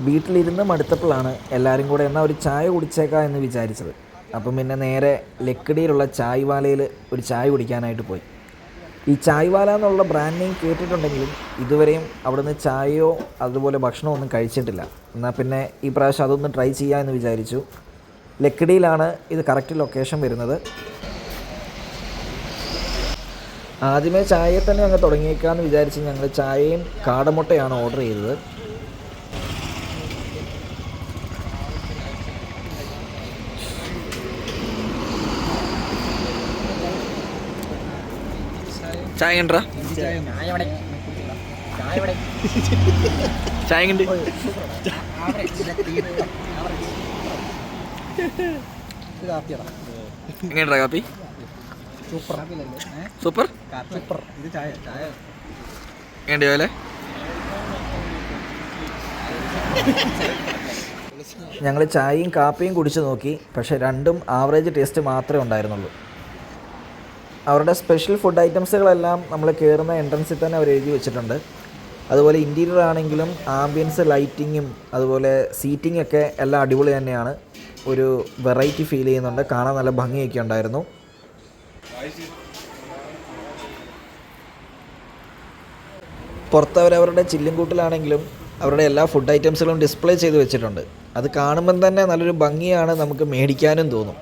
വീട്ടിലിരുന്ന് മടുത്തപ്പോഴാണ് എല്ലാവരും കൂടെ എന്നാൽ ഒരു ചായ കുടിച്ചേക്കാം എന്ന് വിചാരിച്ചത്. അപ്പം പിന്നെ നേരെ ലക്കിടിയിലുള്ള ചായ് വാലയിൽ ഒരു ചായ കുടിക്കാനായിട്ട് പോയി. ഈ ചായ് വാല എന്നുള്ള ബ്രാൻഡ് നെയിം കേട്ടിട്ടുണ്ടെങ്കിലും ഇതുവരെയും അവിടുന്ന് ചായയോ അതുപോലെ ഭക്ഷണമോ ഒന്നും കഴിച്ചിട്ടില്ല. എന്നാൽ പിന്നെ ഈ പ്രാവശ്യം അതൊന്ന് ട്രൈ ചെയ്യാമെന്ന് വിചാരിച്ചു. ലക്കിടിയിലാണ് ഇത് കറക്റ്റ് ലൊക്കേഷൻ വരുന്നത്. ആദ്യമേ ചായയെ തന്നെ അങ്ങ് തുടങ്ങിയേക്കാമെന്ന് വിചാരിച്ച് ഞങ്ങൾ ചായയും കാടമുട്ടയാണ് ഓർഡർ ചെയ്തത്. ചായ കണ്ടാ? ചായ കണ്ട്. എങ്ങനെയാ കാപ്പി? സൂപ്പർ? സൂപ്പർ എങ്ങനെയുണ്ട് പോലെ ഞങ്ങൾ ചായയും കാപ്പിയും കുടിച്ചു നോക്കി പക്ഷെ രണ്ടും ആവറേജ് ടേസ്റ്റ് മാത്രമേ ഉണ്ടായിരുന്നുള്ളൂ. അവരുടെ സ്പെഷ്യൽ ഫുഡ് ഐറ്റംസുകളെല്ലാം നമ്മൾ കയറുന്ന എൻട്രൻസിൽ തന്നെ അവർ എഴുതി വെച്ചിട്ടുണ്ട്. അതുപോലെ ഇന്റീരിയർ ആണെങ്കിലും ആംബിയൻസ് ലൈറ്റിങ്ങും അതുപോലെ സീറ്റിംഗ് ഒക്കെ എല്ലാം അടിപൊളി തന്നെയാണ്. ഒരു വെറൈറ്റി ഫീൽ ചെയ്യുന്നുണ്ട്. കാണാൻ നല്ല ഭംഗിയൊക്കെ ഉണ്ടായിരുന്നു. പുറത്തവരവരുടെ ചില്ലും കൂട്ടിലാണെങ്കിലും അവരുടെ എല്ലാ ഫുഡ് ഐറ്റംസുകളും ഡിസ്പ്ലേ ചെയ്ത് വെച്ചിട്ടുണ്ട്. അത് കാണുമ്പം തന്നെ നല്ലൊരു ഭംഗിയാണ് നമുക്ക് മേടിക്കാനും തോന്നും.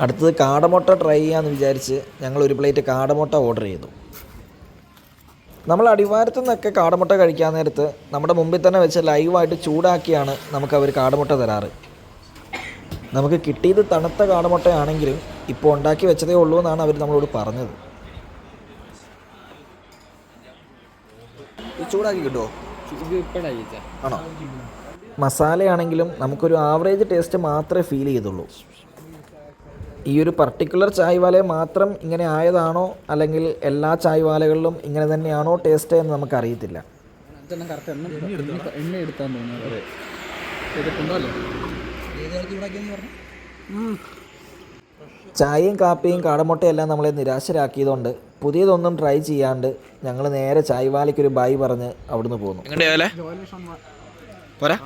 അടുത്തത് കാടമുട്ട ട്രൈ ചെയ്യാമെന്ന് വിചാരിച്ച് ഞങ്ങൾ ഒരു പ്ലേറ്റ് കാടമുട്ട ഓർഡർ ചെയ്തു. നമ്മൾ അടിവാരത്തു നിന്നൊക്കെ കാടമുട്ട കഴിക്കാൻ നേരത്ത് നമ്മുടെ മുമ്പിൽ തന്നെ വെച്ച് ലൈവായിട്ട് ചൂടാക്കിയാണ് നമുക്ക് അവർ കാടമുട്ട തരാറ്. നമുക്ക് കിട്ടിയത് തണുത്ത കാടമുട്ടയാണെങ്കിലും ഇപ്പോൾ ഉണ്ടാക്കി വെച്ചതേ ഉള്ളൂ എന്നാണ് അവർ നമ്മളോട് പറഞ്ഞത്. ചൂടാക്കി കിട്ടുമോ ആണോ? മസാലയാണെങ്കിലും നമുക്കൊരു ആവറേജ് ടേസ്റ്റ് മാത്രമേ ഫീൽ ചെയ്തുള്ളൂ. ഈ ഒരു പർട്ടിക്കുലർ ചായ് വാലയെ മാത്രം ഇങ്ങനെ ആയതാണോ? അല്ലെങ്കിൽ എല്ലാ ചായ് വാലകളിലും ഇങ്ങനെ തന്നെയാണോ ടേസ്റ്റ് എന്ന് നമുക്കറിയത്തില്ല. അറിയത്തില്ല എണ്ണം എടുത്താൻ അല്ലേ? ചായയും കാപ്പിയും കാടമുട്ടയും എല്ലാം നമ്മളെ നിരാശരാക്കിയതുകൊണ്ട് പുതിയതൊന്നും ട്രൈ ചെയ്യാണ്ട് ഞങ്ങൾ നേരെ ചായ് വാലയ്ക്കൊരു ബൈ പറഞ്ഞ് അവിടുന്ന് പോന്നു. പോരാ.